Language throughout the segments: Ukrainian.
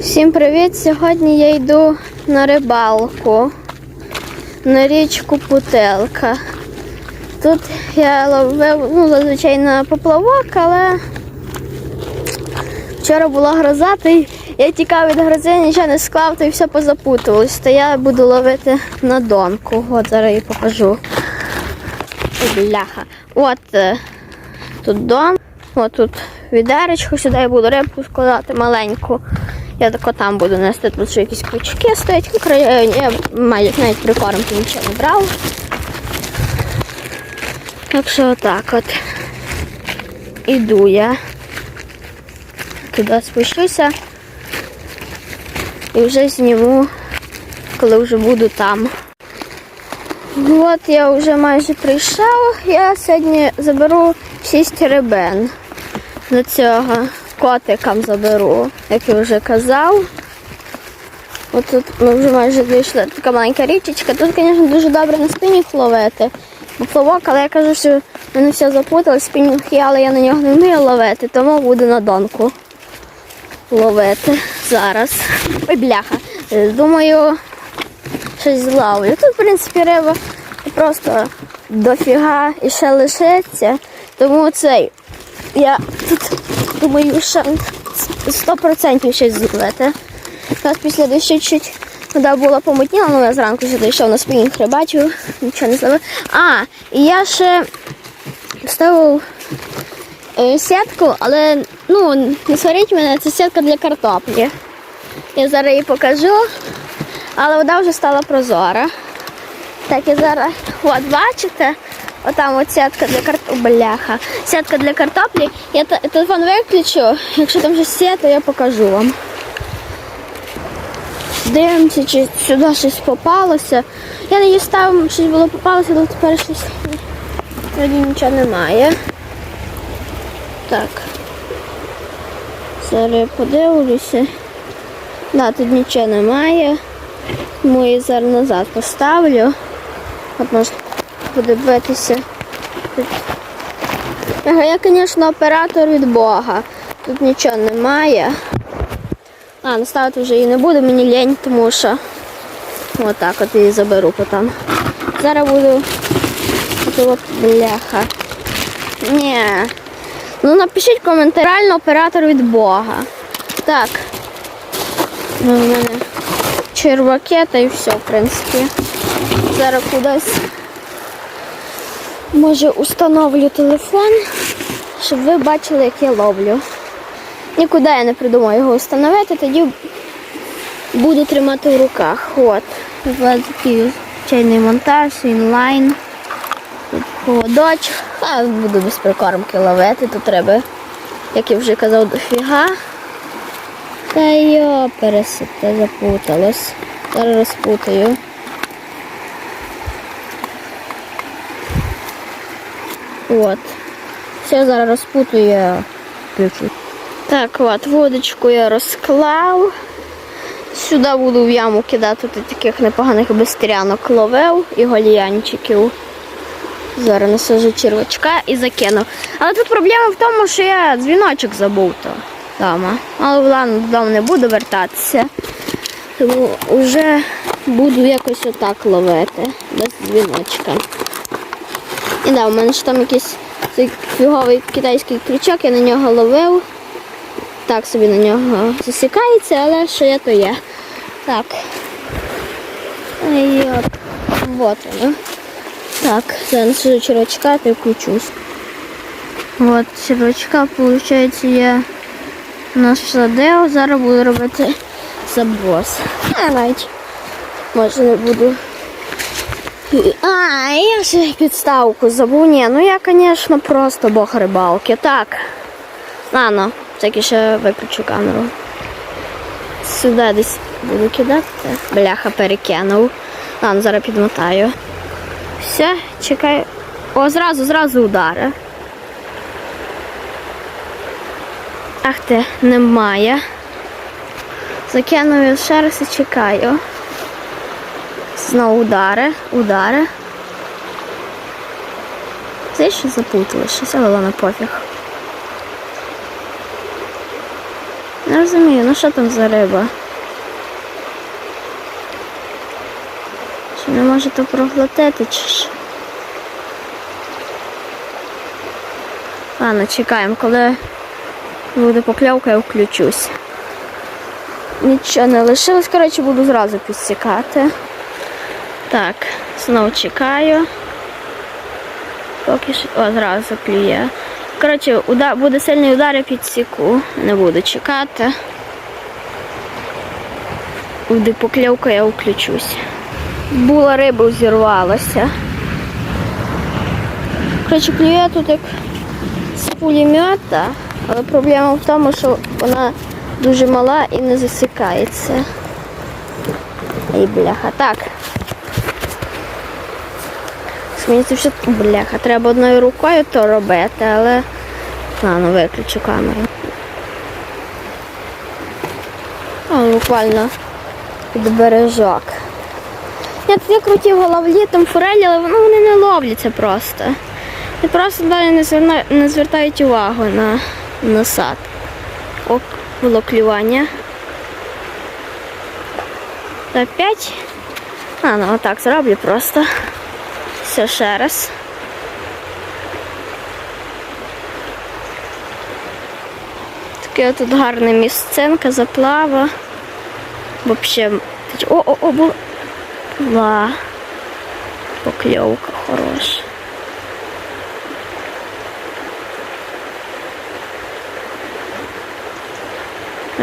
Всім привіт! Сьогодні я йду на рибалку на річку Путелка. Тут я ловив, ну, зазвичай на поплавок, але вчора була гроза, то я тікав від грози, нічого не склав, то й все позапуталось. То я буду ловити на донку. От зараз її покажу. Бляха. От е, тут дон. От тут відеречко, сюди я буду рибку складати маленьку. Я тако там буду нести, тут ще якісь крючки стоять. Ну, край- Я навіть, прикормки нічого не брав. Так що отак от. Іду я. Туди спущуся. І вже зніму, коли вже буду там. От я вже майже прийшов. Я сьогодні заберу 6 рибен. До цього котикам заберу, як я вже казав. От тут ми вже майже дійшли. Така маленька річечка. Тут, звісно, дуже добре на спинінг ловити. Поплавок, але я кажу, що мене все запуталось, спінінг є, але я на нього не вмію ловити, тому буду на донку ловити зараз. Ой, бляха. Е, Думаю, щось зловлю. Тут, в принципі, риба просто дофіга і ще лишиться. Тому цей. Я тут думаю, що 100% щось зловити. Зараз після дощу чуть вода була помутніла, але я зранку ще дійшов на спінінг рибачив, нічого не зловив. А, і я ще ставив е, сітку, але ну, не сваріть мене, це сітка для картоплі. Я зараз її покажу, але вода вже стала прозора. Так, я зараз, от бачите, отам от сітка для картоплі, бляха, сітка для картоплі. Я телефон виключу, якщо там щось є, то я покажу вам. Дивимося, чи сюди щось попалося. Я не дістав, щось було попалося, але тепер щось вроді нічого немає. Так. Зараз я подивлюся. Да, тут нічого немає. Тому я зараз назад поставлю. От подивитися. Тут. Я, звісно, оператор від Бога. Тут нічого немає. А, наставити вже її не буду, мені лень, тому що отак от її заберу потім. Зараз буду. От, от бляха. Ні. Ну напишіть коментар, реально оператор від Бога. Так. Ну, у мене черваки та і все, в принципі. Зараз кудись може установлю телефон, щоб ви бачили, як я ловлю. Нікуди я не придумаю його встановити, тоді буду тримати в руках. От. Такий чайний монтаж, інлайн. Тут поводочок. А буду без прикормки ловити, тут треба, як я вже казав, дофіга. Та йо, пересите, запуталось. Зараз розпутаю. От. Все, зараз розпутаю, я включу. Так, от, водочку я розклав. Сюди буду в яму кидати тут таких непоганих бестрянок ловив і гольянчиків. Зараз насажу червачка і закину. Але тут проблема в тому, що я дзвіночок забув то вдома. Але ладно, додому не буду вертатися. Тому вже буду якось отак ловити, без дзвіночка. І да, у мене ж там якийсь цей фіговий китайський крючок, я на нього ловив. Так собі на нього засікається, але що є, то є. Так. Ай, от. Вот воно. Так, зараз насажу червячка та включусь. От, червячка, виходить, я насадив. Зараз буду робити заброс. А, навіть може не буду. А, я ще підставку забув. Ні, ну я, звісно, просто бог рибалки. Так. Ладно, тільки ще виключу камеру. Сюди десь буду кидати. Бляха перекинув. Ладно, зараз підмотаю. Все, чекаю. О, зразу, зразу удари. Ах ти, немає. Закинув ще раз і чекаю. Знову удари, удари. Це ще запутали, що це головне пофіг. Не розумію, ну що там за риба? Чи не може то проглотити, чи що? Ладно, чекаємо, коли буде покльовка, я включусь. Нічого не лишилось, коротше, буду зразу підсікати. Так, знову чекаю. Поки що. О, зразу клює. Коротше, удар, буде сильний удар, я підсіку. Не буду чекати. Буде покльовка, я включусь. Була риба, зірвалася. Коротше, клює тут як з пулемета, але проблема в тому, що вона дуже мала і не засікається. Ай, бляха. Так. Мені це все бляха. Треба одною рукою то робити, але ладно, виключу камеру. О, буквально під бережок. Я тоді крутів головлі, там форелі, але ну, вони не ловляться просто. І просто далі не, зверна... не звертають увагу на насад. О, було клювання. Та п'ять. А, ну отак зроблю просто. Все ще раз. Таке тут гарне місцинка, заплава. Вообще. О, о, о, була. Покльовка хороша.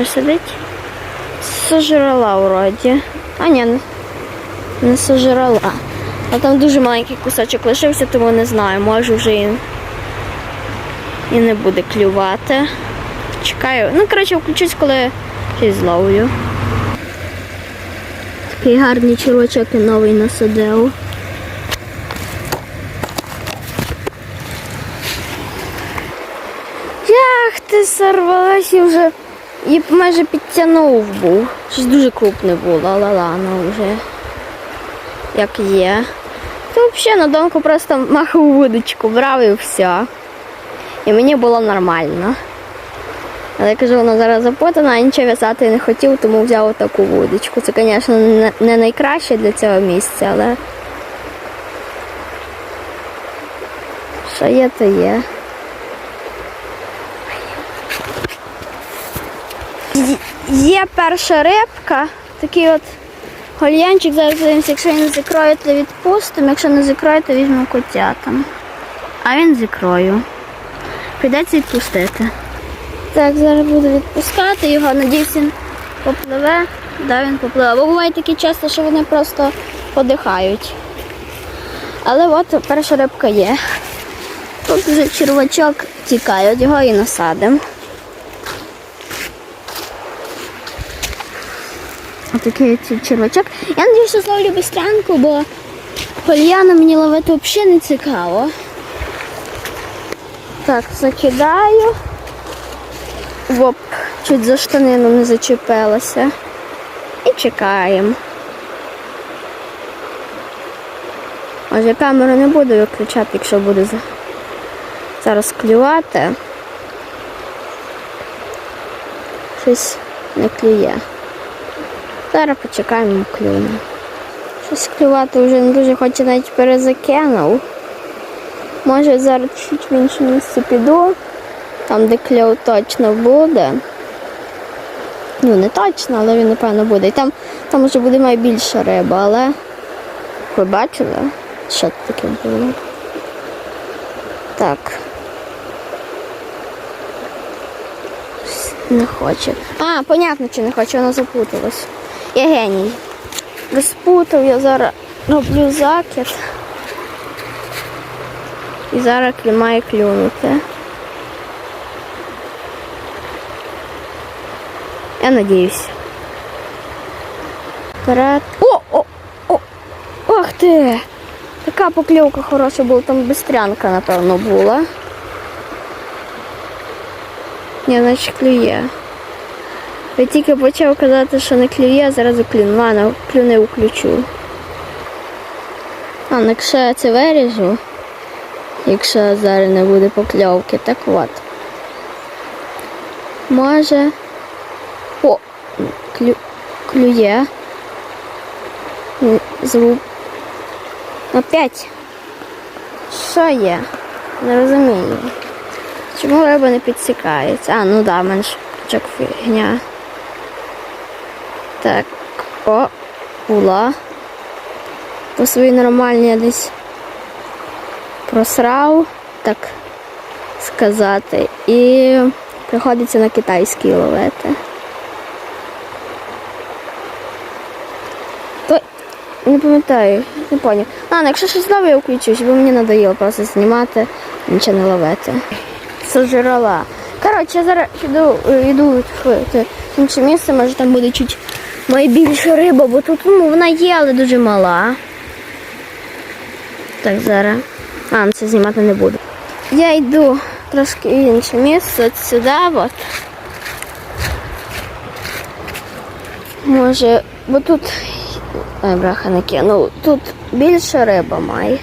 Ось сидить. Сожрала вроді. А ні, не сожрала. А там дуже маленький кусочок лишився, тому не знаю, може вже і, і не буде клювати. Чекаю. Ну, коротше, включусь, коли щось зловлю. Такий гарний червачок і новий насадив. Як ти сорвалась і вже і майже підтягнув був. Щось дуже крупне було, але ладно вже як є. То взагалі на донку просто махав вудочку, брав і все. І мені було нормально. Але я кажу, вона зараз запутана, а нічого в'язати не хотів, тому взяв таку вудочку. Це, звісно, не- найкраще для цього місця, але що є, то. Є- Є перша рибка, такий от гольянчик. Зараз подивимося, якщо він закроє, то відпустимо, якщо не закроє, то візьмемо котятам. А він закрою. Прийдеться відпустити. Так, зараз буду відпускати його, надіюсь, він попливе. Да, він попливе. Бо буває такі часто, що вони просто подихають. Але от перша рибка є. Тут вже червачок тікає, от його і насадимо. Отакий от червачок. Я надію, що зловлю бистрянку, бо польяна мені ловити взагалі не цікаво. Так, закидаю. Воп, чуть за штанину не зачепилася. І чекаємо. Може камеру не буду виключати, якщо буде зараз клювати. Щось не клює. Зараз почекаємо клюне. Щось клювати вже не дуже хоче навіть перезакинув. Може зараз чуть в інше місце піду, там де кльов точно буде. Ну, не точно, але він, напевно, буде. І там, там вже буде найбільша риба, але ви бачили, що таке було? Так. Не хоче. А, понятно, чи не хоче, вона запуталась. Я геній. Розпутав, я зараз роблю закид. І зараз має клюнути. Я надіюсь. Вперед. О! О! О! Ох ти! Така покльовка хороша була, там бистрянка, напевно, була. Ні, значить клює. Я тільки почав казати, що не клює, а зараз клюну. Ладно, клюне включу. А, ну, якщо я це виріжу, якщо зараз не буде покльовки, так от. Може О, клю... клює. Звук. Опять. Що є? Не розумію. Чому риба не підсікається? А, ну да, в мене фігня. Так, о, була. По своїй нормальній я десь просрав, так сказати. І приходиться на китайський ловити. Не пам'ятаю, не поняв. Ладно, якщо щось знову я включусь, бо мені надоїло просто знімати, нічого не ловити. Сожрала. Коротше, я зараз йду, йду в інше місце, може там буде чуть найбільше риба, бо тут ну, вона є, але дуже мала. Так, зараз. А, ну, це знімати не буду. Я йду трошки в інше місце, от сюди, от. Може, бо тут. Ой, браха не кинув. Тут більше риба має.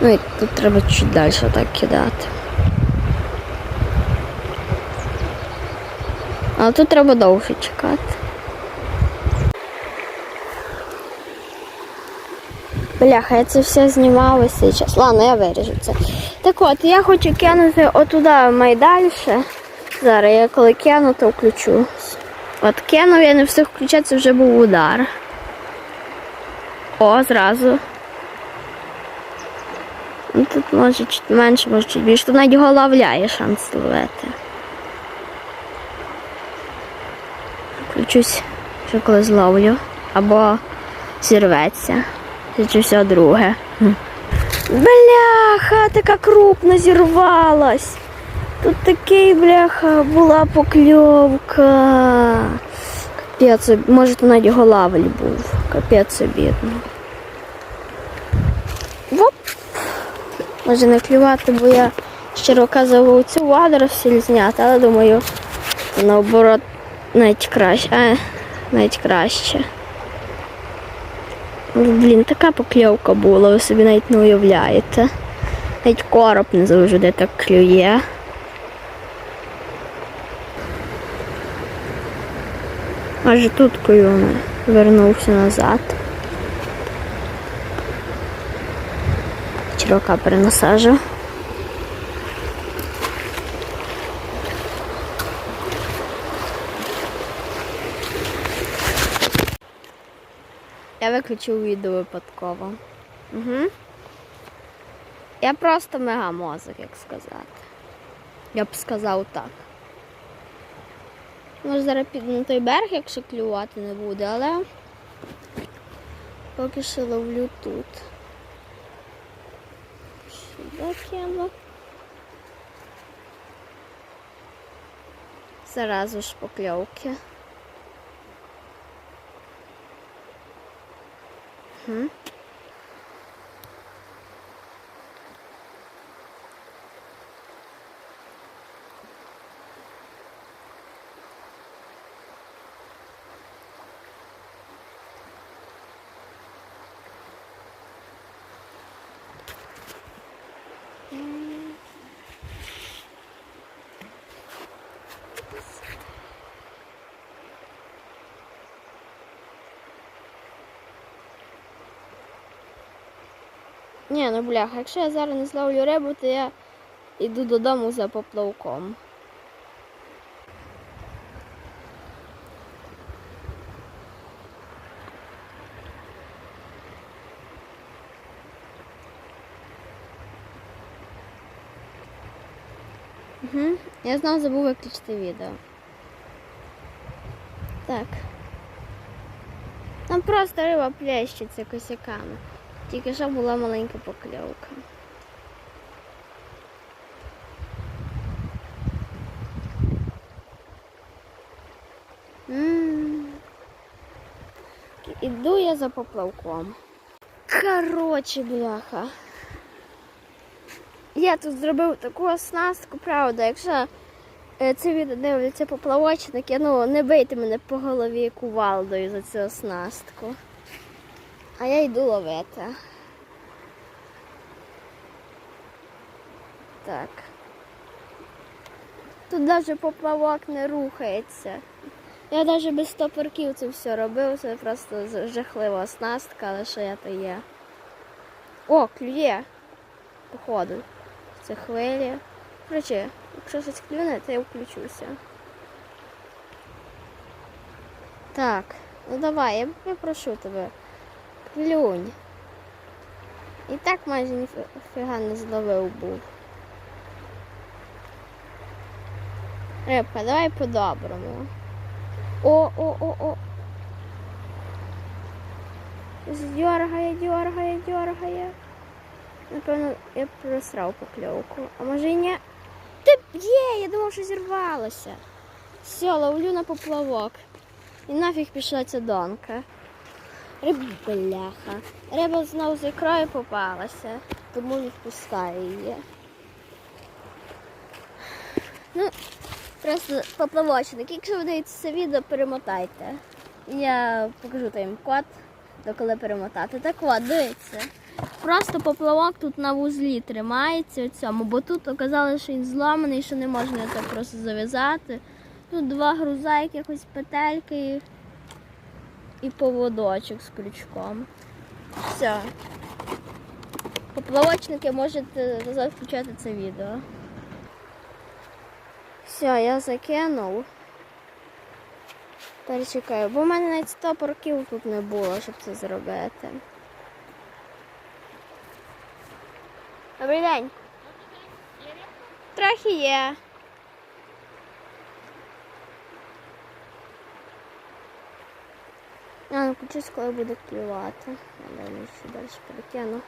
Ну і тут треба чуть далі так кидати. Але тут треба довше чекати. Бляха, я це все знімала зараз. Ладно, я виріжу це. Так от, я хочу кинути отуда майдальше. Зараз я коли кину, то включу. От кинув, я не встиг включати, це вже був удар. О, зразу. Ну, тут може чуть менше, може чуть більше. Тут навіть голавля є шанс ловити. Включусь, що коли зловлю. Або зірветься. Це чи все друге. Хм. Бляха, така крупна зірвалась. Тут такий, бляха, була покльовка. Капець, може то навіть голавль був. Капець обідно. Воп. Може не клювати, бо я щиро казав цю водоросль зняти, але думаю, наоборот, навіть краще. А, навіть краще. Блін, така покльовка була, ви собі навіть не уявляєте. Навіть короб не завжди так клює. Аж тут клюне. Вернувся назад. Чирока перенасажу. Я виключив відео випадково. Угу. Я просто мегамозок, як сказати. Я б сказав так. Може зараз піду на той берег, якщо клювати не буде, але поки що ловлю тут. Сюди кину. Зразу ж покльовки. Угу. Ні, ну бляха, якщо я зараз не зловлю рибу, то я йду додому за поплавком. Угу. Я знову забув виключити відео. Так. Там просто риба плещеться косяками. Тільки що була маленька покльовка. Іду я за поплавком. Короче, бляха. Я тут зробив таку оснастку, правда, якщо е, це відео дивляться поплавочники, ну не бийте мене по голові кувалдою за цю оснастку. А я йду ловити. Так. Тут навіть поплавок не рухається. Я навіть без стопорків це все робив, це просто жахлива оснастка, але що я то є. О, клює. Походу. Це хвилі. Короче, якщо щось клюне, то я включуся. Так, ну давай, я, прошу тебе. Клюнь. І так майже ніфіга не зловив був. Рибка, давай по-доброму. О, о, о, о. Дьоргає, дьоргає, дьоргає. Напевно, я просрав покльовку. А може і ні? Ти є, я думав, що зірвалося. Все, ловлю на поплавок. І нафіг пішла ця донка. Риба бляха. Риба знову з ікрою попалася, тому не впускаю її. Ну, просто поплавочник. Якщо ви дивитеся це відео, перемотайте. Я покажу тайм-код, до коли перемотати. Так от, дивіться. Просто поплавок тут на вузлі тримається у цьому, бо тут оказалося, що він зламаний, що не можна його так просто зав'язати. Тут два груза, якихось петельки і, поводочок з крючком. Все. Поплавочники можете назад включати це відео. Все, я закинув. Перечекаю, бо в мене навіть 100 порків тут не було, щоб це зробити. Добрий день. Трохи є. А, ну включусь, коли буде клювати. Я ще далі перекину.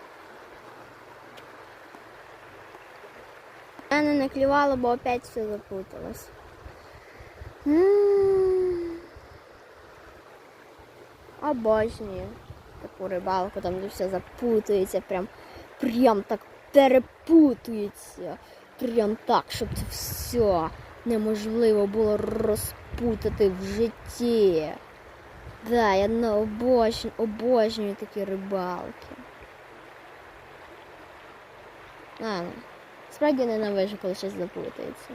Мене не клювало, бо опять все запуталось. Обожнюю таку рибалку, там де все запутується, прям, прям так перепутується. Прям так, щоб це все неможливо було розпутати в житті. Да, я на обожнюю, обожнюю такі рибалки. А, ну, справді ненавижу, коли щось заплутається.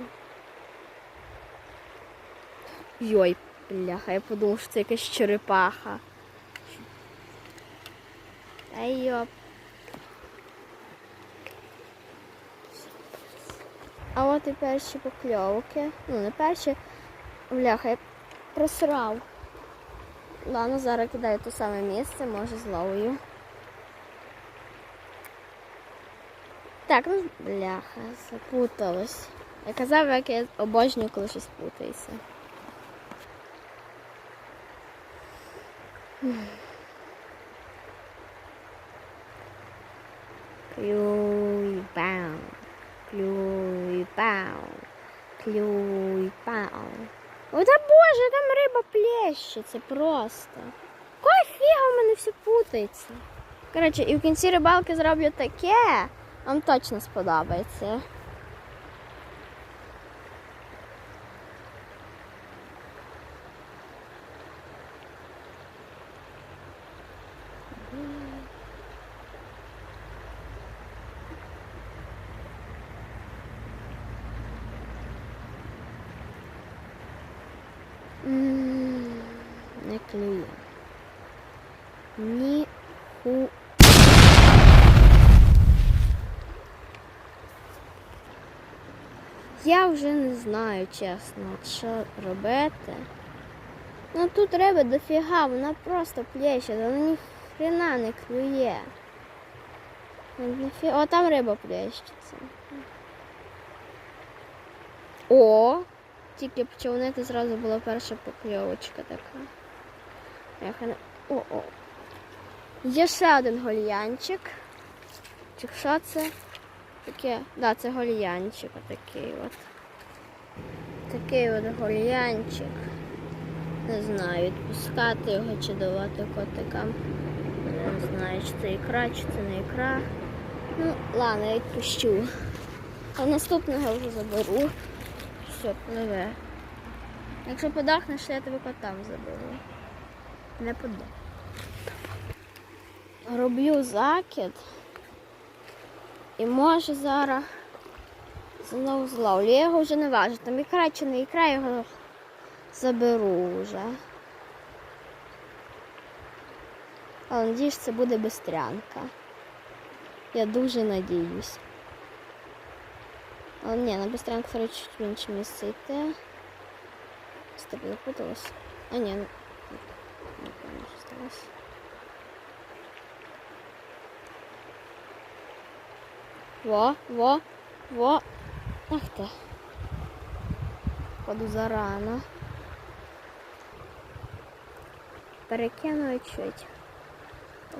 Йой, бляха, я подумав, що це якась черепаха. Ай йоп. А от і перші покльовки. Ну, не перші. Бляха, я просрав. Ладно, зараз кидаю те саме місце, може зловлю. Так, ну бляха, запуталось. Я казав, як я обожнюю, коли щось путається. Клюй, бау, клюй, бау, клюй, бау. Боже, там риба плещеться просто. Кой фіга в мене все путається. Коротше, і в кінці рибалки зроблю таке, вам точно сподобається. М, Не клює. Ні ху. Я вже не знаю, чесно, що робити. Ну тут риба дофіга, вона просто плеще, вона ні хрена не клює. О, там риба плещеться. О! Тільки почавнити зразу була перша покльовочка така. О-о. Є ще один гольянчик. Чи що це? Таке. Да, це гольянчик отакий от. Такий от гольянчик. Не знаю, відпускати його чи давати котикам. Не знаю, чи це ікра, чи це не ікра. Ну, ладно, я відпущу. А наступного вже заберу. Все, пливе. Якщо подахнеш, я тебе котам заберу. Не подах. Роблю закид. І може зараз Знову зловлю. Я його вже не важу. Там ікра чи не ікра, я його заберу вже. Але надіюсь, це буде бистрянка. Я дуже надіюсь. Але ні, на бистрянку треба чуть в інше місце йти. Тебе запуталась. А ні, не пам'ятаю, що сталося. Во, во, во. Ах ти. Ходу зарано. Перекину чуть.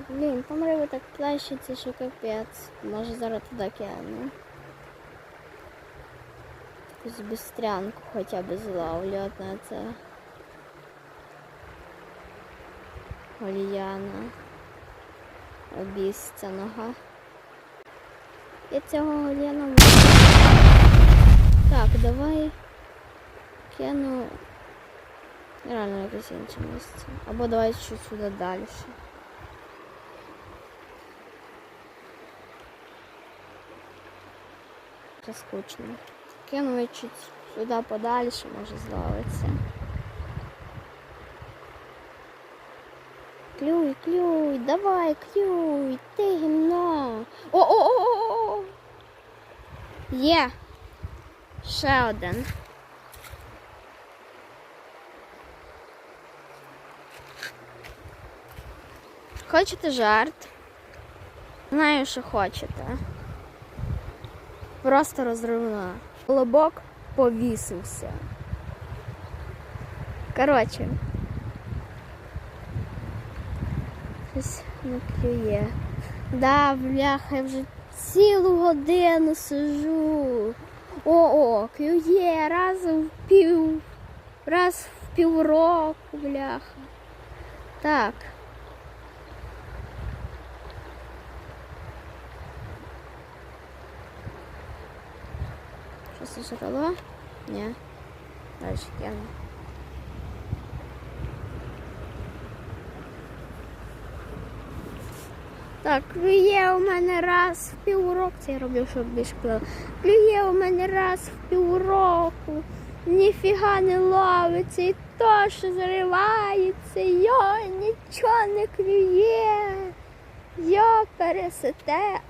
Блін, там риба так плещеться, що капець. Може зараз туди кину. Якусь бистрянку хоча б зловлю от на це. Гольяна. Обіцяного. Я цього гольяна можу. Так, давай кину реально якесь інше місце. Або давай чуть сюди далі. Це скучно. Кину чуть сюди подальше, може зловиться. Клюй, клюй, давай, клюй, ти гімно. О-о-о-о! Є. Ще один. Хочете жарт? Знаю, що хочете. Просто розривна. Лобок повісився. Коротше. Щось не клює. Да, бляха, я вже цілу годину сижу. О-о, клює раз в пів. Раз в півроку, бляха. Так. Що сожрало? Ні. Далі кину. Так, клює у мене раз в півроку. Це я роблю, щоб більш клювало. Клює у мене раз в півроку. Ніфіга не ловиться і то, що заривається. Йо, нічого не клює. Йо, пересете.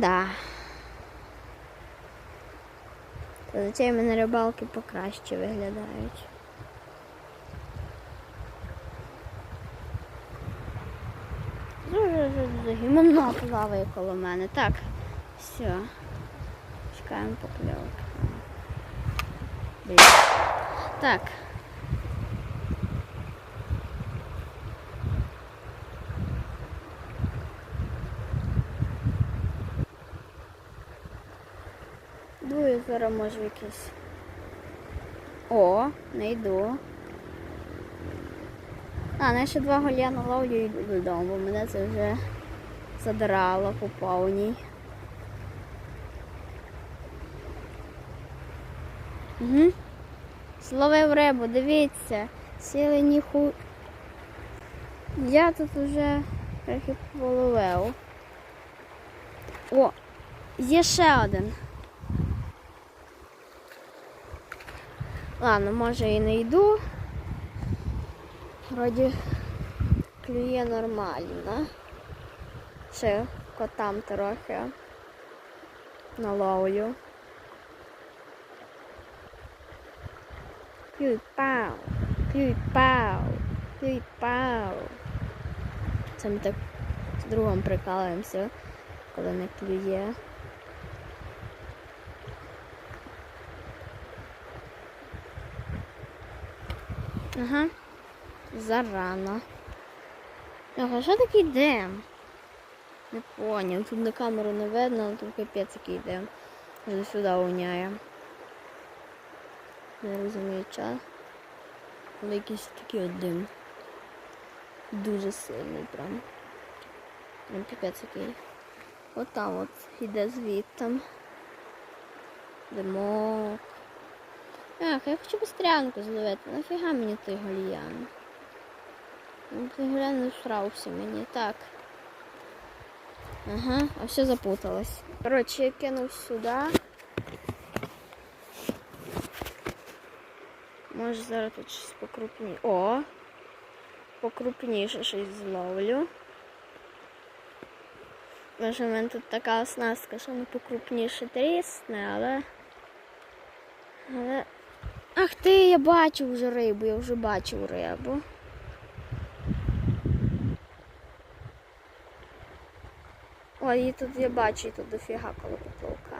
Да. Зазвичай в мене рибалки покраще виглядають. Гімно плаває коло мене. Так, все. Чекаємо покльовки. Блін. Так. Дую може якийсь. О, не йду. А, ну я ще два гольяна ловлю і йду додому, бо мене це вже задрало по повній. Угу. Зловив рибу, дивіться, сіли ніху. Я тут вже трохи половив. О, є ще один. Ладно, може і не йду. Вроді клює нормально. Ще котам трохи наловлю. Клюй пау, клюй пау, клюй пау. Це ми так з другом прикалуємося, коли не клює. Ага. Зарано. Ага, що такий дим? Не поняв. Тут на камеру не видно, але тут капець який дим. Вже сюди уняє. Не розумію час. Але якийсь такий от дим. Дуже сильний прям. Прям капець який. От от іде звідтам. Димок. Ах, я хочу бистрянку зловити. Нафіга мені той гальян? Ну, Той гальян не всрався мені. Так. Ага, а все запуталось. Коротше, я кинув сюди. Може зараз тут щось покрупніше. О! Покрупніше щось зловлю. Може, в мене тут така оснастка, що не покрупніше трісне, але. Але. Ах ти, я бачив вже рибу, я вже бачив рибу. Ой, її тут я бачу, і тут дофіга коло потолка.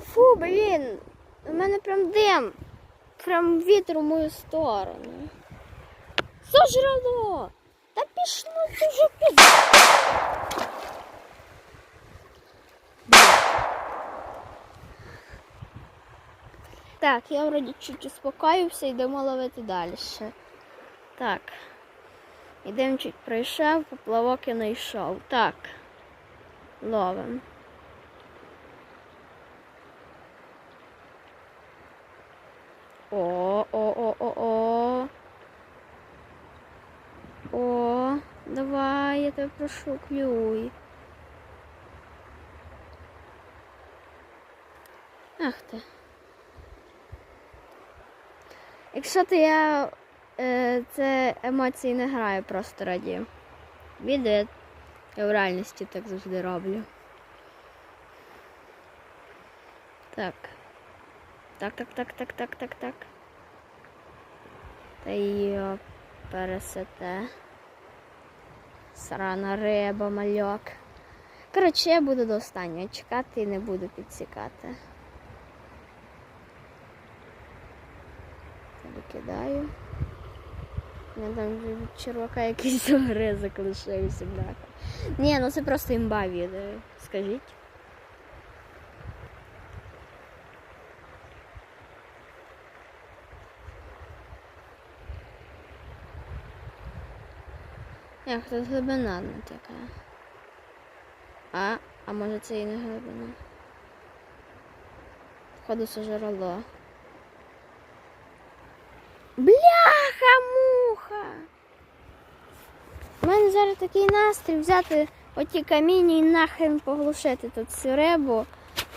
Фу, блін! У мене прям дим. Прям вітер в мою сторону. Сожрало! Та пішло вже під. Так, я вроді чуть успокоївся, йдемо ловити далі. Так. Ідемо чуть пройшов, поплавок я знайшов. Так. Ловим. О, о, о, о, о. О, давай, я тебе прошу, клюй. Ах ти. Якщо то я е, це емоції не граю, просто раді. Відео я в реальності так завжди роблю. Так. Так, так, так, так, так, так, так. Та йо, пересете. Срана риба, мальок. Коротше, я буду до останнього чекати і не буду підсікати. Викидаю. У мене там від червака якийсь огризок лишився, бляха. Ні, ну це просто імба відео, скажіть. Як тут глибина не така. А, а може це і не глибина? Походу це джерело. Бляха-муха! У мене зараз такий настрій взяти оті каміння і нахрен поглушити тут цю рибу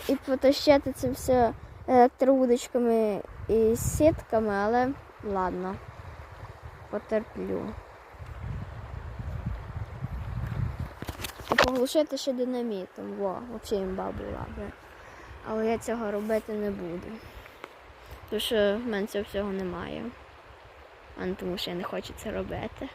і потащити це все електроудочками і сітками, але ладно, потерплю. І поглушити ще динамітом. Во, взагалі імба була би. Але я цього робити не буду. Тому що в мене цього всього немає. А не тому що я не хочу це робити.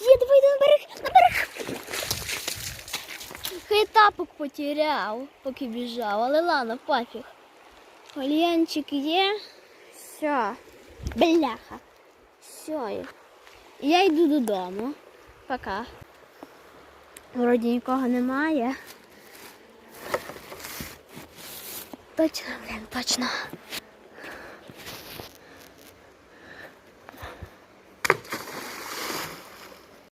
Є, давай на берег, на берег. Хай тапок потеряв, поки біжав, але ладно, пофіг. Ольянчик є. Все. Бляха. Все. Я йду додому. Пока. Вроді нікого немає. Точно, блін, точно.